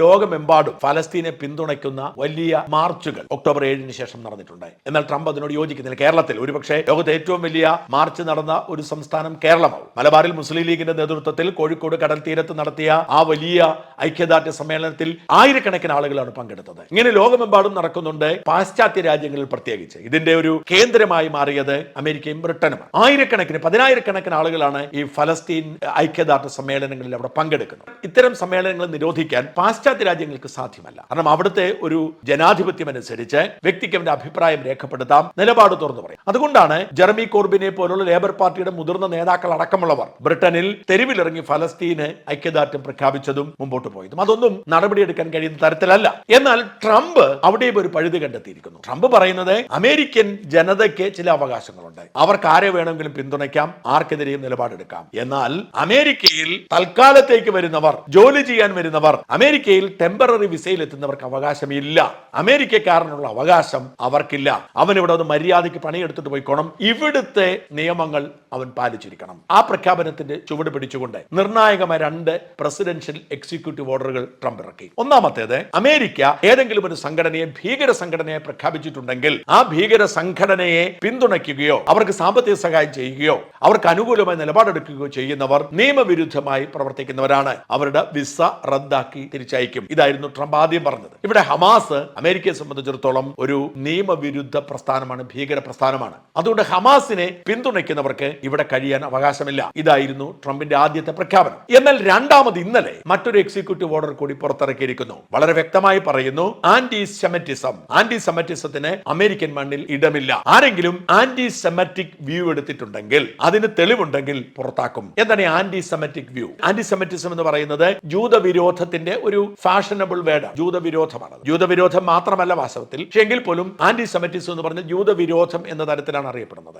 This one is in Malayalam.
ലോകമെമ്പാടും ഫലസ്തീനെ പിന്തുണയ്ക്കുന്ന വലിയ മാർച്ചുകൾ ഒക്ടോബർ ഏഴിന് ശേഷം നടന്നിട്ടുണ്ടായി. എന്നാൽ ട്രംപ് അതിനോട് യോജിക്കുന്നില്ല. കേരളത്തിൽ ഒരുപക്ഷെ ലോകത്തെ ഏറ്റവും വലിയ മാർച്ച് നടന്ന ഒരു സംസ്ഥാനം കേരളമാവും. മലബാറിൽ മുസ്ലിം ലീഗിന്റെ നേതൃത്വത്തിൽ കോഴിക്കോട് കടൽ തീരത്ത് നടത്തിയ ആ വലിയ ഐക്യദാർഢ്യ സമ്മേളനത്തിൽ ആയിരക്കണക്കിന് ആളുകളാണ് പങ്കെടുത്തത്. ഇങ്ങനെ ലോകമെമ്പാടും നടക്കുന്നുണ്ട് പാശ്ചാത്യ രാജ്യങ്ങളിൽ പ്രത്യേകിച്ച്. ഇതിന്റെ ഒരു കേന്ദ്രമായി മാറിയത് അമേരിക്കയും ബ്രിട്ടനും ആയിരക്കണക്കിന് പതിനായിരക്കണക്കിന് ആളുകളാണ് ഈ ഫലസ്തീൻ ഐക്യദാർഢ്യ സമ്മേളനങ്ങളിൽ അവിടെ പങ്കെടുക്കുന്നത്. ഇത്തരം സമ്മേളനങ്ങൾ നിരോധിക്കാൻ പാശ്ചാത്യ രാജ്യങ്ങൾക്ക് സാധ്യമല്ല. കാരണം അവിടുത്തെ ഒരു ജനാധിപത്യം അനുസരിച്ച് വ്യക്തിക്ക് അവന്റെ അഭിപ്രായം രേഖപ്പെടുത്താം നിലപാട് തുറന്നു പറയും. അതുകൊണ്ടാണ് ജെറമി കോർബിനെ പോലുള്ള ലേബർ പാർട്ടിയുടെ മുതിർന്ന നേതാക്കൾ അടക്കമുള്ളവർ ബ്രിട്ടനിൽ തെരുവിലിറങ്ങി ഫലസ്തീന് ഐക്യദാർഢ്യം പ്രഖ്യാപിച്ചതും മുമ്പോട്ട് പോയതും. അതൊന്നും നടപടിയെടുക്കാൻ കഴിയുന്ന തരത്തിലല്ല. എന്നാൽ ട്രംപ് അവിടെയും ഒരു പഴുത് കണ്ടെത്തിയിരിക്കുന്നു. ട്രംപ് പറയുന്നത് അമേരിക്കൻ ജനതയ്ക്ക് ചില അവകാശങ്ങളുണ്ട്. അവർക്ക് ആരെ വേണമെങ്കിലും പിന്തുണയ്ക്കാം ആർക്കെതിരെയും നിലപാടെടുക്കാം. എന്നാൽ അമേരിക്കയിൽ തൽക്കാലത്തേക്ക് വരുന്നവർ ജോലി ചെയ്യാൻ വരുന്നവർ അമേരിക്കയിൽ ടെമ്പററി വിസയിൽ എത്തുന്നവർക്ക് അവകാശമില്ല. അമേരിക്കക്കാരനുള്ള അവകാശം അവർക്കില്ല. അവൻ ഇവിടെ ഒന്ന് മര്യാദയ്ക്ക് പണിയെടുത്തിട്ട് പോയിക്കോണം. ഇവിടുത്തെ നിയമങ്ങൾ അവൻ പാലിച്ചിരിക്കണം. ആ പ്രഖ്യാപനത്തിന്റെ ചുവട് പിടിച്ചുകൊണ്ട് നിർണായകമായ രണ്ട് പ്രസിഡൻഷ്യൽ എക്സിക്യൂട്ടീവ് ഓർഡറുകൾ ട്രംപ് ഇറക്കി. ഒന്നാമത്തേത് അമേരിക്ക ഏതെങ്കിലും ഒരു സംഘടനയെ ഭീകര സംഘടനയെ പ്രഖ്യാപിച്ചിട്ടുണ്ടെങ്കിൽ ആ ഭീകര സംഘടനയെ പിന്തുണയ്ക്കുകയോ അവർക്ക് സാമ്പത്തിക സഹായം ചെയ്യുകയോ അവർക്ക് അനുകൂലമായി നിലപാടെടുക്കുകയോ ചെയ്യുന്നവർ നിയമവിരുദ്ധമായി പ്രവർത്തിക്കുന്നവരാണ്. അവരുടെ വിസ റദ്ദാക്കി തിരിച്ചയക്കും ഇതായിരുന്നു ട്രംപ് ആദ്യം പറഞ്ഞത്. ഇവിടെ ഹമാസ് അമേരിക്കയെ സംബന്ധിച്ചിടത്തോളം ഒരു നിയമവിരുദ്ധ പ്രസ്ഥാനമാണ് ഭീകര പ്രസ്ഥാനമാണ്. അതുകൊണ്ട് ഹമാസിനെ പിന്തുണയ്ക്കുന്നവർക്ക് ഇവിടെ കഴിയാൻ അവകാശമില്ല. ഇതായിരുന്നു ട്രംപിന്റെ ആദ്യത്തെ പ്രഖ്യാപനം. എന്നാൽ രണ്ടാമത് ഇന്നലെ മറ്റൊരു എക്സിക്യൂട്ടീവ് ഓർഡർ കൂടി പുറത്തിറക്കിയിരിക്കുന്നു. വളരെ വ്യക്തമായി പറയുന്നു ആന്റി സെമറ്റിസം ആന്റി സെമറ്റിസത്തിന് അമേരിക്കൻ മണ്ണിൽ ഇടമില്ല. ആരെങ്കിലും ആന്റി സെമറ്റിക് വ്യൂ എടുത്തിട്ടുണ്ടെങ്കിൽ അതിന് തെളിവുണ്ടെങ്കിൽ പുറത്താക്കും. എന്താണ് anti semitic view anti semitism എന്ന് പറയുന്നത് ജൂതവിരോധത്തിന്റെ ഒരു ഫാഷനബിൾ വേർഡ് ജൂതവിരോധമാണ് ജൂതവിരോധം മാത്രമല്ല വാസ്തവത്തിൽ പക്ഷേ എങ്കിൽ പോലും ആന്റി സെമറ്റിസം എന്ന് പറഞ്ഞ ജൂതവിരോധം എന്ന തരത്തിലാണ് അറിയപ്പെടുന്നത്.